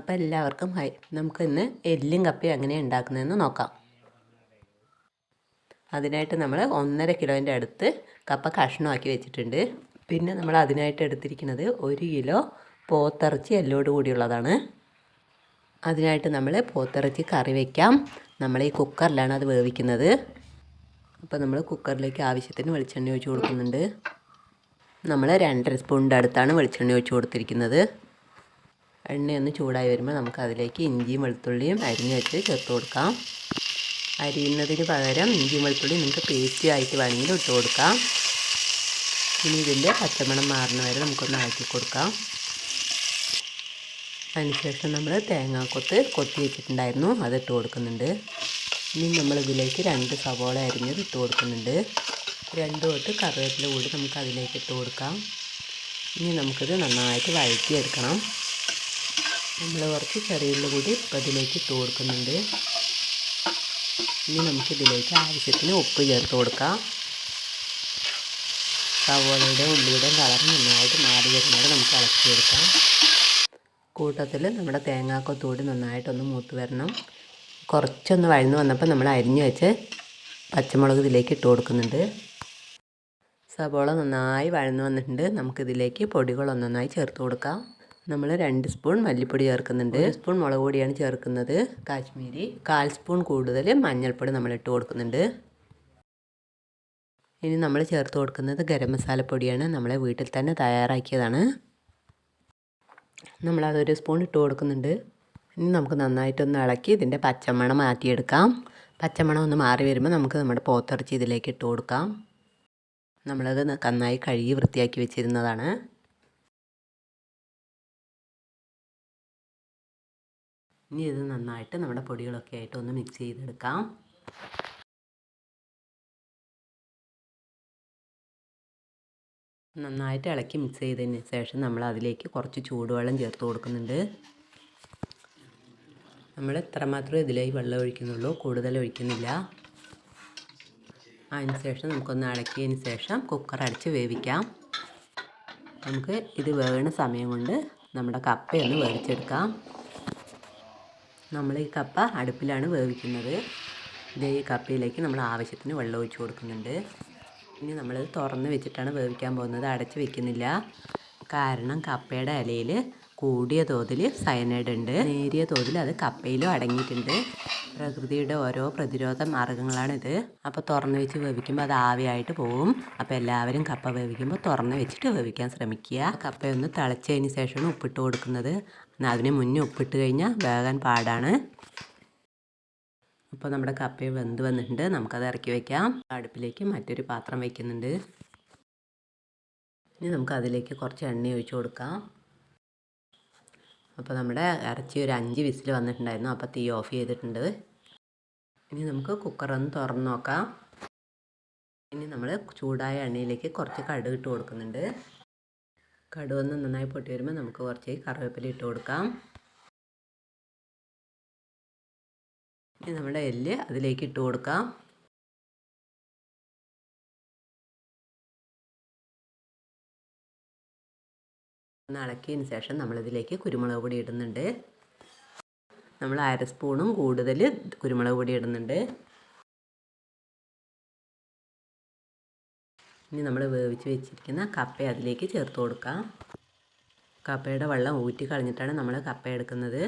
അപ്പോൾ എല്ലാവർക്കും ഹായ് നമുക്കിന്ന് എല്ലും കപ്പയും എങ്ങനെ ഉണ്ടാക്കുന്നതെന്ന് നോക്കാം. അതിനായിട്ട് നമ്മൾ ഒന്നര കിലോന്റെ അടുത്ത് കപ്പ കഷ്ണമാക്കി വെച്ചിട്ടുണ്ട്. പിന്നെ നമ്മൾ അതിനായിട്ട് എടുത്തിരിക്കുന്നത് ഒരു കിലോ പോത്തിറച്ചി എല്ലോട് കൂടിയുള്ളതാണ്. അതിനായിട്ട് നമ്മൾ പോത്തിറച്ചി കറി വയ്ക്കാം നമ്മൾ ഈ കുക്കറിലാണ് അത് വേവിക്കുന്നത്. അപ്പോൾ നമ്മൾ കുക്കറിലേക്ക് ആവശ്യത്തിന് വെളിച്ചെണ്ണ ഒഴിച്ച് കൊടുക്കുന്നുണ്ട്. നമ്മൾ രണ്ടര സ്പൂണിന്റെ അടുത്താണ് വെളിച്ചെണ്ണ ഒഴിച്ച് കൊടുത്തിരിക്കുന്നത്. എണ്ണയൊന്ന് ചൂടായി വരുമ്പോൾ നമുക്ക് അതിലേക്ക് ഇഞ്ചിയും വെളുത്തുള്ളിയും അരിഞ്ഞ് വെച്ച് ചേർത്ത് കൊടുക്കാം. അരിയുന്നതിന് പകരം ഇഞ്ചിയും വെളുത്തുള്ളിയും നിങ്ങൾക്ക് പേസ്റ്റ് ആയിട്ട് വേണമെങ്കിൽ ഇട്ട് കൊടുക്കാം. ഇനി ഇതിന്റെ പച്ചമണം മാറുന്ന വരെ നമുക്കൊന്ന് ആക്കി കൊടുക്കാം. അതിനുശേഷം നമ്മൾ തേങ്ങാക്കൊത്ത് കൊത്തി വെച്ചിട്ടുണ്ടായിരുന്നു അത് ഇട്ട് കൊടുക്കുന്നുണ്ട്. ഇനി നമ്മളിതിലേക്ക് രണ്ട് സവോള അരിഞ്ഞത് ഇട്ട് കൊടുക്കുന്നുണ്ട്. രണ്ട് തൊട്ട് കറിവേപ്പില കൂടി നമുക്ക് അതിലേക്ക് ഇട്ട് കൊടുക്കാം. ഇനി നമുക്കിത് നന്നായിട്ട് വഴറ്റിയെടുക്കണം. നമ്മൾ കുറച്ച് ചെറിയുള്ളി കൂടി ഇപ്പം അതിലേക്ക് ഇട്ട് കൊടുക്കുന്നുണ്ട്. ഇനി നമുക്കിതിലേക്ക് ആവശ്യത്തിന് ഉപ്പ് ചേർത്ത് കൊടുക്കാം. സവോളയുടെ ഉള്ളിയുടെയും കളർ നന്നായിട്ട് മാറി വരുന്നത് നമുക്ക് ഇളക്കിയെടുക്കാം. കൂട്ടത്തിൽ നമ്മുടെ തേങ്ങാക്കൊത്തൂടി നന്നായിട്ടൊന്ന് മൂത്ത് വരണം. കുറച്ചൊന്ന് വഴന്ന് വന്നപ്പോൾ നമ്മൾ അരിഞ്ഞു വെച്ച് പച്ചമുളക് ഇതിലേക്ക് ഇട്ട് കൊടുക്കുന്നുണ്ട്. സവോള നന്നായി വഴന്ന് വന്നിട്ടുണ്ട്. നമുക്കിതിലേക്ക് പൊടികൾ ഒന്നൊന്നായി ചേർത്ത് കൊടുക്കാം. നമ്മൾ രണ്ട് സ്പൂൺ മല്ലിപ്പൊടി ചേർക്കുന്നുണ്ട്. ഒരു സ്പൂൺ മുളക് പൊടിയാണ് ചേർക്കുന്നത്. കാശ്മീരി കാൽ സ്പൂൺ കൂടുതൽ മഞ്ഞൾപ്പൊടി നമ്മൾ ഇട്ട് കൊടുക്കുന്നുണ്ട്. ഇനി നമ്മൾ ചേർത്ത് കൊടുക്കുന്നത് ഗരം മസാലപ്പൊടിയാണ് നമ്മളെ വീട്ടിൽ തന്നെ തയ്യാറാക്കിയതാണ്. നമ്മളതൊരു സ്പൂൺ ഇട്ട് കൊടുക്കുന്നുണ്ട്. ഇനി നമുക്ക് നന്നായിട്ടൊന്ന് ഇളക്കി ഇതിന്റെ പച്ചമണം മാറ്റിയെടുക്കാം. പച്ചമണം ഒന്ന് മാറി വരുമ്പോൾ നമുക്ക് നമ്മുടെ പോത്തിറച്ചി ഇതിലേക്ക് ഇട്ട് കൊടുക്കാം. നമ്മളത് നന്നായി കഴുകി വൃത്തിയാക്കി വെച്ചിരുന്നതാണ്. ഇനി ഇത് നന്നായിട്ട് നമ്മുടെ പൊടികളൊക്കെ ആയിട്ട് ഒന്ന് മിക്സ് ചെയ്തെടുക്കാം. നന്നായിട്ട് ഇളക്കി മിക്സ് ചെയ്തതിന് ശേഷം നമ്മൾ അതിലേക്ക് കുറച്ച് ചൂടുവെള്ളം ചേർത്ത് കൊടുക്കുന്നുണ്ട്. നമ്മൾ ഇത്രമാത്രം ഇതിലേക്ക് വെള്ളം ഒഴിക്കുന്നുള്ളൂ കൂടുതൽ ഒഴിക്കുന്നില്ല. അതിന് ശേഷം നമുക്കൊന്ന് അടക്കിയതിന് ശേഷം കുക്കർ അടച്ച് വേവിക്കാം. നമുക്ക് ഇത് വേവണ സമയം കൊണ്ട് നമ്മുടെ കപ്പയൊന്ന് വേവിച്ചെടുക്കാം. നമ്മൾ ഈ കപ്പ അടുപ്പിലാണ് വേവിക്കുന്നത്. ഇതേ ഈ കപ്പയിലേക്ക് നമ്മൾ ആവശ്യത്തിന് വെള്ളം ഒഴിച്ച് കൊടുക്കുന്നുണ്ട്. ഇനി നമ്മൾ തുറന്ന് വെച്ചിട്ടാണ് വേവിക്കാൻ പോകുന്നത്. അടച്ച് വെക്കുന്നില്ല. കാരണം കപ്പയുടെ ഇലയിൽ കൂടിയ തോതിൽ സയനൈഡ് ഉണ്ട്. നേരിയ തോതിൽ അത് കപ്പയിലും അടങ്ങിയിട്ടുണ്ട്. പ്രകൃതിയുടെ ഓരോ പ്രതിരോധ മാർഗങ്ങളാണിത്. അപ്പോൾ തുറന്ന് വെച്ച് വേവിക്കുമ്പോൾ അത് ആവിയായിട്ട് പോവും. അപ്പോൾ എല്ലാവരും കപ്പ വേവിക്കുമ്പോൾ തുറന്ന് വെച്ചിട്ട് വേവിക്കാൻ ശ്രമിക്കുക. കപ്പയൊന്ന് തിളച്ചതിന് ശേഷമാണ് ഉപ്പിട്ട് കൊടുക്കുന്നത്. എന്നാൽ അതിന് മുന്നേ ഉപ്പിട്ട് കഴിഞ്ഞാൽ വേകാൻ പാടാണ്. അപ്പോൾ നമ്മുടെ കപ്പയും വെന്ത് വന്നിട്ടുണ്ട്. നമുക്കത് ഇറക്കി വയ്ക്കാം അടുപ്പിലേക്ക് മറ്റൊരു പാത്രം വയ്ക്കുന്നുണ്ട് ഇനി നമുക്ക് അതിലേക്ക് കുറച്ച് എണ്ണ ഒഴിച്ചു കൊടുക്കാം. അപ്പോൾ നമ്മുടെ ഇറച്ചി ഒരു അഞ്ച് വിസിൽ വന്നിട്ടുണ്ടായിരുന്നു. അപ്പോൾ തീ ഓഫ് ചെയ്തിട്ടുണ്ട്. ഇനി നമുക്ക് കുക്കർ ഒന്ന് തുറന്ന് നോക്കാം. ഇനി നമ്മൾ ചൂടായ എണ്ണയിലേക്ക് കുറച്ച് കടുക് ഇട്ട് കൊടുക്കുന്നുണ്ട്. കടുവൊന്ന് നന്നായി പൊട്ടി വരുമ്പോൾ നമുക്ക് കുറച്ച് കറിവേപ്പില ഇട്ട് കൊടുക്കാം. ഇനി നമ്മുടെ എല്ല് അതിലേക്ക് ഇട്ട് കൊടുക്കാം. ഒന്ന് ശേഷം നമ്മളിതിലേക്ക് കുരുമുളക് പൊടി ഇടുന്നുണ്ട്. നമ്മൾ അര സ്പൂണും കൂടുതൽ കുരുമുളക് പൊടി ഇടുന്നുണ്ട്. ഇനി നമ്മൾ വേവിച്ച് വെച്ചിരിക്കുന്ന കപ്പ അതിലേക്ക് ചേർത്ത് കൊടുക്കാം. കപ്പയുടെ വെള്ളം ഊറ്റി കളഞ്ഞിട്ടാണ് നമ്മൾ കപ്പ എടുക്കുന്നത്.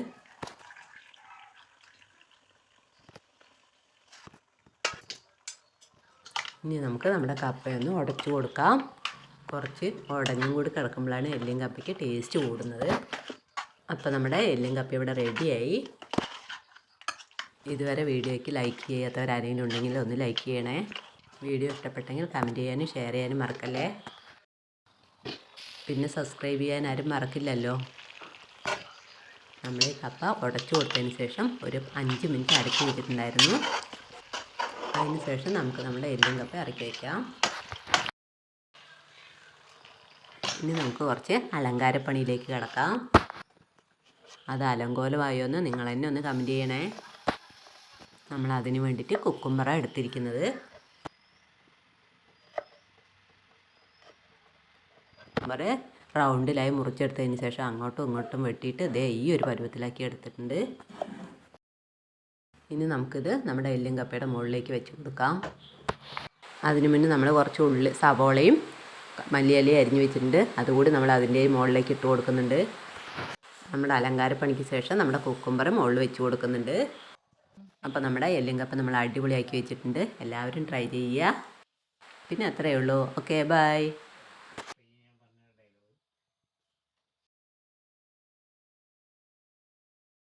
ഇനി നമുക്ക് നമ്മുടെ കപ്പയൊന്ന് ഉടച്ചു കൊടുക്കാം. കുറച്ച് ഉടഞ്ഞും കൂടി കിടക്കുമ്പോഴാണ് എല്ലും കപ്പിക്ക് ടേസ്റ്റ് കൂടുന്നത്. അപ്പോൾ നമ്മുടെ എല്ലും കപ്പി ഇവിടെ റെഡിയായി ഇതുവരെ വീഡിയോയ്ക്ക് ലൈക്ക് ചെയ്യാത്തവരാരെങ്കിലും ഉണ്ടെങ്കിൽ ഒന്ന് ലൈക്ക് ചെയ്യണേ. വീഡിയോ ഇഷ്ടപ്പെട്ടെങ്കിൽ കമന്റ് ചെയ്യാനും ഷെയർ ചെയ്യാനും മറക്കല്ലേ? പിന്നെ സബ്സ്ക്രൈബ് ചെയ്യാൻ ആരും മറക്കില്ലല്ലോ. നമ്മൾ ഈ കപ്പ ഉടച്ചു കൊടുത്തതിന് ശേഷം ഒരു അഞ്ച് മിനിറ്റ് അടക്കി വെച്ചിട്ടുണ്ടായിരുന്നു. അതിന് ശേഷം നമുക്ക് നമ്മുടെ എല്ലും കപ്പ ഇറക്കി വയ്ക്കാം ഇനി നമുക്ക് കുറച്ച് അലങ്കാരപ്പണിയിലേക്ക് കിടക്കാം. അത് അലങ്കോലമായോ എന്ന് നിങ്ങൾ തന്നെ ഒന്ന് കമന്റ് ചെയ്യണേ. നമ്മൾ അതിന് വേണ്ടിയിട്ട് കുക്കുംബറ എടുത്തിരിക്കുന്നത്. കുക്കുംബറ് റൗണ്ടിലായി മുറിച്ചെടുത്തതിന് ശേഷം അങ്ങോട്ടും ഇങ്ങോട്ടും വെട്ടിയിട്ട് ഇതേ ഈ ഒരു പരുവത്തിലാക്കി എടുത്തിട്ടുണ്ട്. ഇനി നമുക്കിത് നമ്മുടെ എല്ലും കപ്പയുടെ മുകളിലേക്ക് വെച്ച് കൊടുക്കാം. അതിനു മുന്നേ നമ്മൾ കുറച്ച് ഉള്ളി സവോളയും മല്ലിയിലയും അരിഞ്ഞ് വെച്ചിട്ടുണ്ട്. അതുകൂടി നമ്മൾ അതിന്റെ മുകളിലേക്ക് ഇട്ട് കൊടുക്കുന്നുണ്ട്. നമ്മുടെ അലങ്കാരപ്പണിക്ക് ശേഷം നമ്മുടെ കുക്കുംബർ മുകളിൽ വെച്ച് കൊടുക്കുന്നുണ്ട്. അപ്പോൾ നമ്മുടെ എല്ലും കപ്പ നമ്മൾ അടിപൊളിയാക്കി വെച്ചിട്ടുണ്ട്. എല്ലാവരും ട്രൈ ചെയ്യുക. പിന്നെ അത്രയേ ഉള്ളൂ. Okay bye.